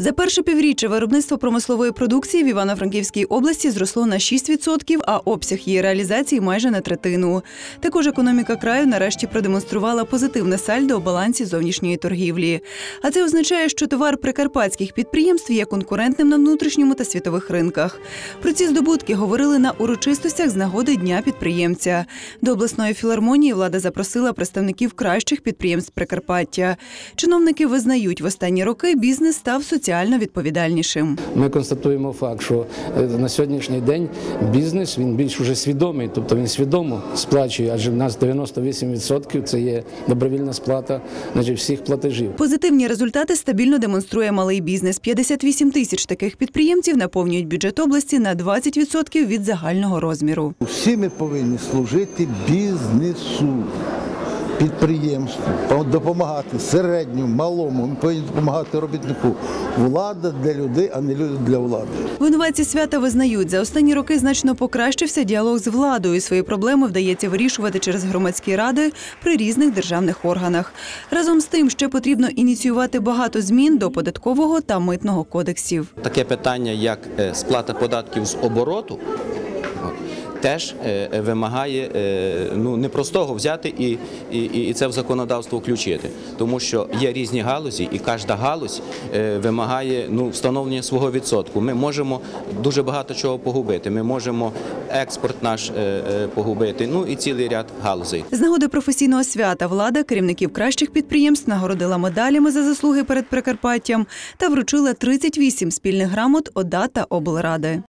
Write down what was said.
За перше півріччя виробництво промислової продукції в Івано-Франківській області зросло на 6%, а обсяг її реалізації майже на третину. Також економіка краю нарешті продемонструвала позитивне сальдо у балансі зовнішньої торгівлі. А це означає, що товар прикарпатських підприємств є конкурентним на внутрішньому та світових ринках. Про ці здобутки говорили на урочистостях з нагоди Дня підприємця. До обласної філармонії влада запросила представників кращих підприємств Прикарпаття. Чиновники визнають, в останні роки бізнес став соціально відповідальнішим. Ми констатуємо факт, що е, на сьогоднішній день бізнес він більш уже свідомий, тобто він свідомо сплачує, адже в нас 98% це є добровільна сплата значить, всіх платежів. Позитивні результати стабільно демонструє малий бізнес. 58 тисяч таких підприємців наповнюють бюджет області на 20% від загального розміру. Всі ми повинні служити бізнесу, підприємству, допомагати середньому, малому. Ми повинні допомагати робітнику. Влада для людей, а не люди для влади. Винуватці свята визнають, за останні роки значно покращився діалог з владою. Свої проблеми вдається вирішувати через громадські ради при різних державних органах. Разом з тим, ще потрібно ініціювати багато змін до податкового та митного кодексів. Таке питання, як е, сплата податків з обороту, от, теж е, вимагає е, ну, непростого взяти і, і, це в законодавство включити. Тому що є різні галузі, і кожна галузь е, вимагає ну, встановлення свого відсотку. Ми можемо дуже багато чого погубити. Ми можемо експорт наш е, е, погубити, ну і цілий ряд галузей. З нагоди професійного свята влада керівників кращих підприємств нагородила медалями за заслуги перед Прикарпаттям та вручила 38 спільних грамот ОДА та облради.